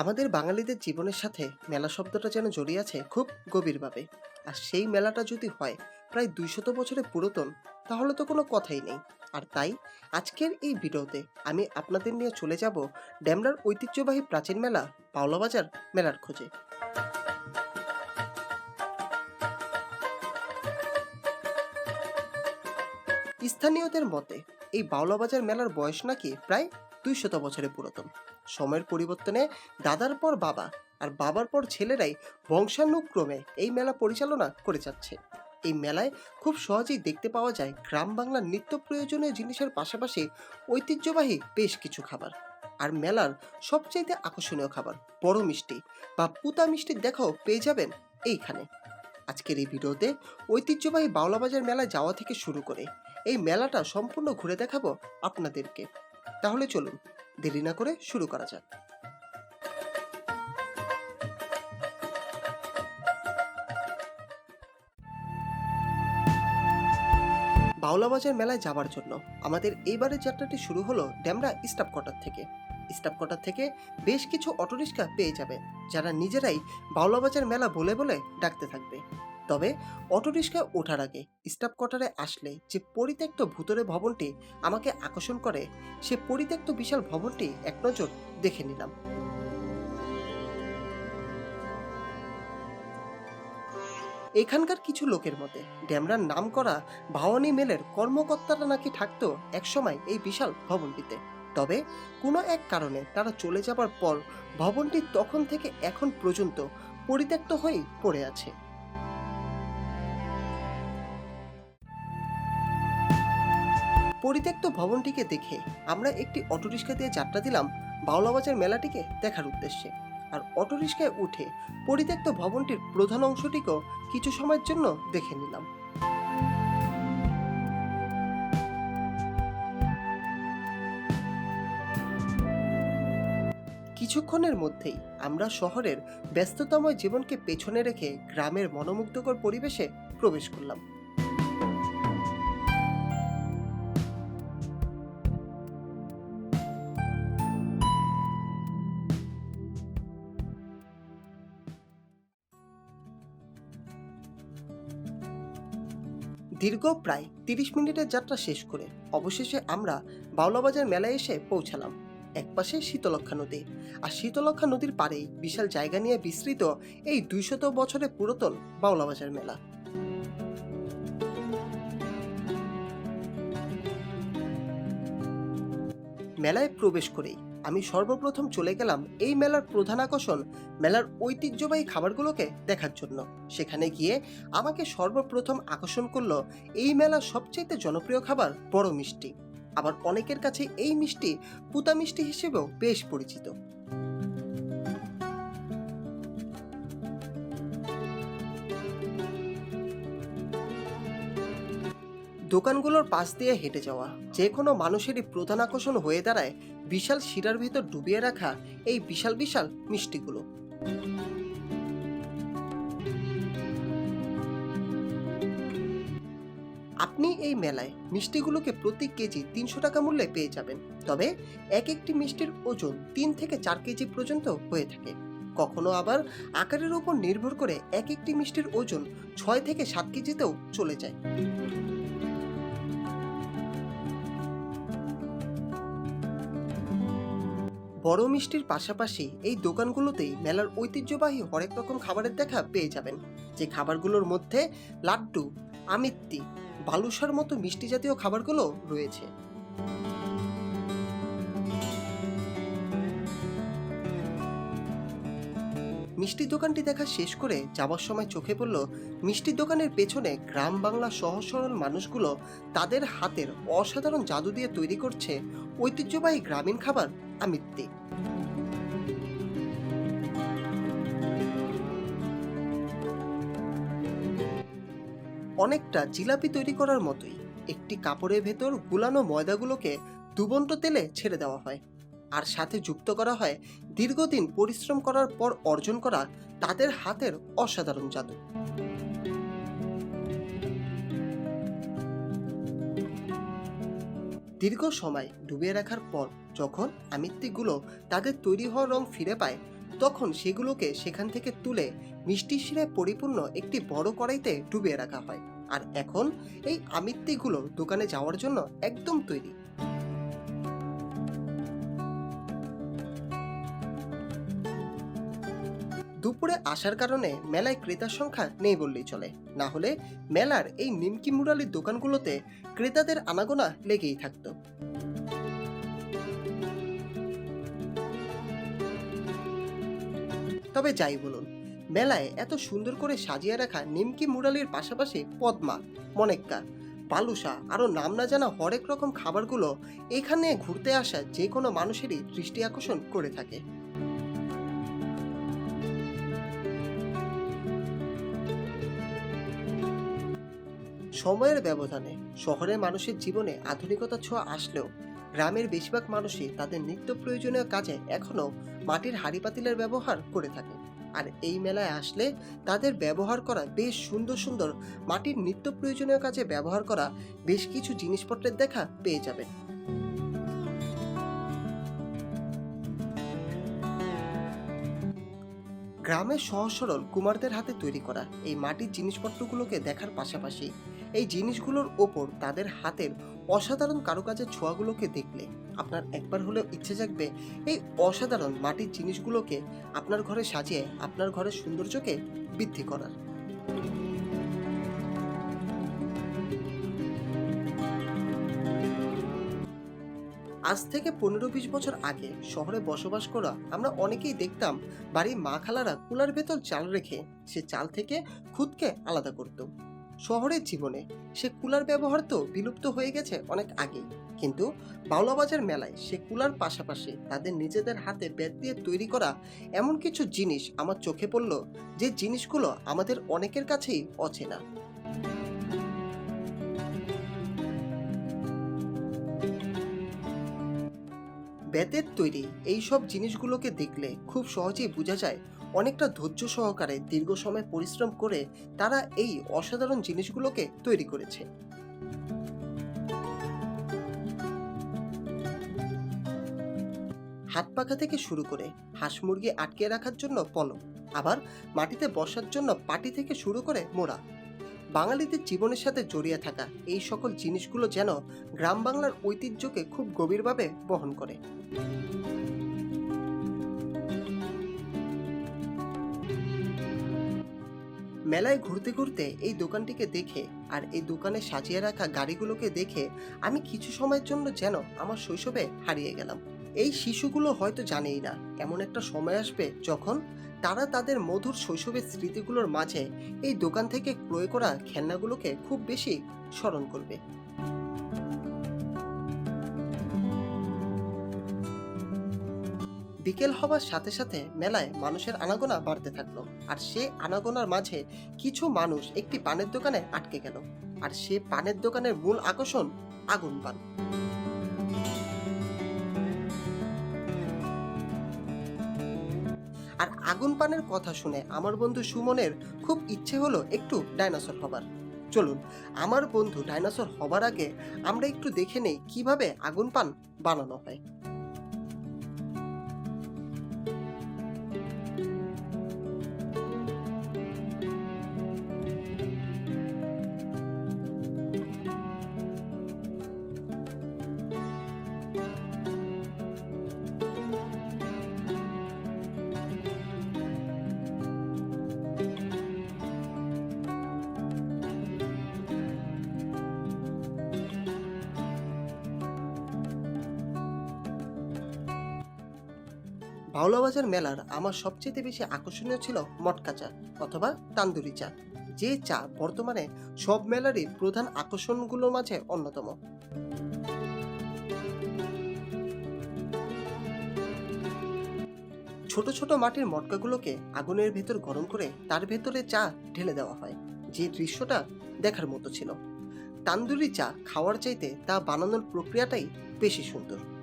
আমাদের বাঙালিদের জীবনের সাথে মেলা শব্দটা যেন জড়িয়ে আছে খুব গভীরভাবে। আর সেই মেলাটা যদি হয় প্রায় দুইশত বছরের পুরাতন, তাহলে তো কোনো কথাই নেই। আর তাই, আজকের এই ভিডিওতে আমি আপনাদের নিয়ে চলে যাব ড্যামরার ঐতিহ্যবাহী প্রাচীন মেলা পাওলা বাজার মেলার খোঁজে। স্থানীয়দের মতে, এই বাউলা বাজার মেলার বয়স নাকি প্রায় দুইশত বছরের পুরাতন। সময়ের পরিবর্তনে দাদার পর বাবা আর বাবার পর ছেলেরাই বংশানুক্রমে এই মেলা পরিচালনা করে যাচ্ছে। এই মেলায় খুব সহজেই দেখতে পাওয়া যায় গ্রাম বাংলার নিত্য প্রয়োজনীয় জিনিসের পাশাপাশি ঐতিহ্যবাহী বেশ কিছু খাবার। আর মেলার সবচাইতে আকর্ষণীয় খাবার বড় মিষ্টি বা পুতা মিষ্টির দেখাও পেয়ে যাবেন এইখানে। আজকের এই ভিডিওতে ঐতিহ্যবাহী বাউলা বাজার মেলায় যাওয়া থেকে শুরু করে এই মেলাটা সম্পূর্ণ ঘুরে দেখাবো আপনাদেরকে। তাহলে চলুন, দেরি না করে শুরু করা যাক। বাউলা বাজার মেলায় যাবার জন্য আমাদের এইবারের যাত্রাটি শুরু হলো ড্যামরা স্টাফ কোয়ার্টার থেকে। স্টাফ কোয়ার্টার থেকে বেশ কিছু অটোরিক্সা পেয়ে যাবে, যারা নিজেরাই বাউলা বাজার মেলা বলে বলে ডাকতে থাকবে। তবে অটোরিক্সায় ওঠার আগে স্টাফ কোয়ার্টারে আসলে যে পরিত্যক্ত ভূতরে ভবনটি আমাকে আকর্ষণ করে, সে পরিত্যক্ত বিশাল ভবনটি এক নজর দেখে নিলাম। এখানকার কিছু লোকের মতে, ড্যামরার নাম করা ভাওয়ানি মেলের কর্মকর্তারা নাকি থাকতো একসময় এই বিশাল ভবনটিতে। তবে কোনো এক কারণে তারা চলে যাবার পর ভবনটি তখন থেকে এখন পর্যন্ত পরিত্যক্ত হয়েই পড়ে আছে। পরিত্যক্ত ভবনটিকে দেখে আমরা একটি অটোরিক্সা দিয়ে যাত্রা দিলাম বাউলাবাজার মেলাটিকে দেখার উদ্দেশ্যে। আর অটোরিক্সায় উঠে পরিত্যক্ত ভবনটির প্রধান অংশটিকেও কিছু সময়ের জন্য দেখে নিলাম। কিছুক্ষণের মধ্যেই আমরা শহরের ব্যস্ততময় জীবনকে পেছনে রেখে গ্রামের মনোমুগ্ধকর পরিবেশে প্রবেশ করলাম। দীর্ঘ প্রায় তিরিশ মিনিটের যাত্রা শেষ করে অবশেষে আমরা বাউলাবাজার মেলায় এসে পৌঁছালাম। একপাশে শীতলক্ষা নদী। আর শীতলক্ষা নদীর পাড়েই বিশাল জায়গা নিয়ে বিস্তৃত এই দুইশত বছরের পুরাতন বাউলাবাজার মেলা। মেলায় প্রবেশ করেই আমি সর্বপ্রথম চলে গেলাম এই মেলার প্রধান আকর্ষণ মেলার ঐতিহ্যবাহী খাবারগুলোকে দেখার জন্য। সেখানে গিয়ে আমাকে সর্বপ্রথম আকর্ষণ করল এই মেলার সবচেয়ে জনপ্রিয় খাবার বড় মিষ্টি। আবার অনেকের কাছে এই মিষ্টি পুতা মিষ্টি হিসেবেও বেশ পরিচিত। দোকানগুলোর পাশ দিয়ে হেঁটে যাওয়া। যে কোনো মানুষেরই প্রধান আকর্ষণ হয়ে দাঁড়ায় বিশাল শিরার ভেতর ডুবিয়ে রাখা এই বিশাল বিশাল মিষ্টিগুলো। আপনি এই মেলায় মিষ্টিগুলোকে প্রতি কেজি তিনশো টাকা মূল্যে পেয়ে যাবেন। তবে এক একটি মিষ্টির ওজন তিন থেকে চার কেজি পর্যন্ত হয়ে থাকে। কখনো আবার আকারের উপর নির্ভর করে এক একটি মিষ্টির ওজন ছয় থেকে সাত কেজিতেও চলে যায়। বড় মিষ্টির পাশাপাশি এই দোকানগুলোতেই মেলার ঐতিহ্যবাহী হরেক রকম খাবারের দেখা পেয়ে যাবেন। যে খাবারগুলোর মধ্যে লাড্ডু, আমিত্তি বালুসার মতো মিষ্টি জাতীয় খাবারগুলো রয়েছে। মিষ্টির দোকানটি দেখা শেষ করে যাওয়ার সময় চোখে পড়ল মিষ্টির দোকানের পেছনে গ্রাম বাংলা সহজ সরল মানুষগুলো তাদের হাতের অসাধারণ জাদু দিয়ে তৈরি করছে ঐতিহ্যবাহী গ্রামীণ খাবার। আমিত্তি অনেকটা জিলাপি তৈরি করার মতোই একটি কাপড়ের ভেতর গুলানো ময়দাগুলোকে দুবন্ত তেলে ছেড়ে দেওয়া হয় আর সাথে যুক্ত করা হয় দীর্ঘদিন পরিশ্রম করার পর অর্জন করা তাদের হাতের অসাধারণ জাদু। দীর্ঘ সময় ডুবিয়ে রাখার পর যখন আমিত্তিগুলো তাদের তৈরি হওয়া রং ফিরে পায়, তখন সেগুলোকে সেখান থেকে তুলে মিষ্টি শিরায় পরিপূর্ণ একটি বড় কড়াইতে ডুবিয়ে রাখা হয়। আর এখন এই আমিত্তিগুলো দোকানে যাওয়ার জন্য একদম তৈরি। দুপুরে আসার কারণে মেলায় ক্রেতার সংখ্যা নেই বললেই চলে। না হলে মেলার এই নিমকি মুরালির দোকানগুলোতে ক্রেতাদের আনাগোনা লেগেই থাকতো। তবে যাই বলুন, মেলায় এত সুন্দর করে সাজিয়ে রাখা নিমকি মুরালির পাশাপাশি পদ্মা, মনেক্কা, বালুসা আরও নাম না জানা হরেক রকম খাবারগুলো এখানে ঘুরতে আসা যে কোনো মানুষেরই দৃষ্টি আকর্ষণ করে থাকে। সময়ের ব্যবধানে শহরের মানুষের জীবনে আধুনিকতার ছোঁয়া আসলেও গ্রামের বেশিরভাগ মানুষই তাদের নিত্য প্রয়োজনীয় কাজে এখনও মাটির হাঁড়ি পাতিলের ব্যবহার করে থাকে। আর এই মেলায় আসলে তাদের ব্যবহার করা বেশ সুন্দর সুন্দর মাটির নিত্য প্রয়োজনীয় কাজে ব্যবহার করা বেশ কিছু জিনিসপত্রের দেখা পেয়ে যাবেন। গ্রামের সহজ সরল কুমারদের হাতে তৈরি করা এই মাটির জিনিসপত্রগুলোকে দেখার পাশাপাশি এই জিনিসগুলোর ওপর তাদের হাতের অসাধারণ কারুকাজের ছোঁয়াগুলোকে দেখলে আপনার একবার হলেও ইচ্ছে জাগবে এই অসাধারণ মাটির জিনিসগুলোকে আপনার ঘরে সাজিয়ে, আপনার ঘরের সৌন্দর্যকে বৃদ্ধি করার। আজ থেকে পনেরো বিশ বছর আগে শহরে বসবাস করা আমরা অনেকেই দেখতাম বাড়ির মা খালারা কুলার ভেতর চাল রেখে সে চাল থেকে খুদকে আলাদা করত। শহরের জীবনে সে কুলার ব্যবহার তো বিলুপ্ত হয়ে গেছে অনেক আগেই। কিন্তু বাউলাবাজার মেলায় সে কুলার পাশাপাশি তাদের নিজেদের হাতে বেত দিয়ে তৈরি করা এমন কিছু জিনিস আমার চোখে পড়ল যে জিনিসগুলো আমাদের অনেকের কাছেই অচেনা। বেতের তৈরি এই সব জিনিসগুলোকে দেখলে খুব সহজেই বোঝা যায় অনেকটা ধৈর্য সহকারে দীর্ঘ সময় পরিশ্রম করে তারা এই অসাধারণ জিনিসগুলোকে তৈরি করেছে। হাত পাখা থেকে শুরু করে হাঁস মুরগি আটকে রাখার জন্য পলক আবার মাটিতে বসার জন্য পাটি থেকে শুরু করে মোড়া। বাঙালিদের জীবনের সাথে জড়িয়ে থাকা এই সকল জিনিসগুলো যেন গ্রাম বাংলার ঐতিহ্যকে খুব গভীরভাবে বহন করে। মেলায় ঘুরতে ঘুরতে এই দোকানটিকে দেখে আর এই দোকানে সাজিয়ে রাখা গাড়িগুলোকে দেখে আমি কিছু সময়ের জন্য যেন আমার শৈশবে হারিয়ে গেলাম। এই শিশুগুলো হয়তো জানেই না, এমন একটা সময় আসবে যখন তারা তাদের মধুর শৈশবের স্মৃতিগুলোর মাঝে এই দোকান থেকে ক্রয় করা খেলনাগুলোকে খুব বেশি স্মরণ করবে। বিকেল হবার সাথে সাথে মেলায় মানুষের আনাগোনা বাড়তে থাকল। আর সে আনাগোনার মাঝে কিছু মানুষ একটি পানের দোকানে আটকে গেল। আর সে পানের দোকানের মূল আকর্ষণ আগুন পান। আর আগুন পানের কথা শুনে আমার বন্ধু সুমনের খুব ইচ্ছে হলো একটু ডাইনোসর হবার। চলুন, আমার বন্ধু ডাইনোসর হবার আগে আমরা একটু দেখে নেই কীভাবে আগুন পান বানানো হয়। বাউলাবাজার মেলার আমার সবচেয়ে বেশি আকর্ষণীয় ছিল মটকা চা অথবা তান্দুরি চা। যে চা বর্তমানে সব মেলারই প্রধান আকর্ষণগুলোর মাঝে অন্যতম। ছোট ছোট মাটির মটকাগুলোকে আগুনের ভেতর গরম করে তার ভেতরে চা ঢেলে দেওয়া হয়। যে দৃশ্যটা দেখার মতো ছিল। তান্দুরি চা খাওয়ার চাইতে তা বানানোর প্রক্রিয়াটাই বেশি সুন্দর।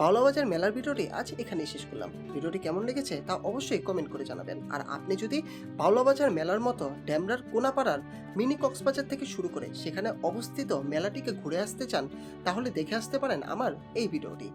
বাউলাবাজার মেলার ভিডিওটি আজ এখানেই শেষ করলাম। ভিডিওটি কেমন লেগেছে তা অবশ্যই কমেন্ট করে জানাবেন। আর আপনি যদি বাউলাবাজার মেলার মতো ড্যামরার কোনাপাড়ার মিনি কক্সবাজার থেকে শুরু করে সেখানে অবস্থিত মেলাটিকে ঘুরে আসতে চান, তাহলে দেখে আসতে পারেন আমার এই ভিডিওটি।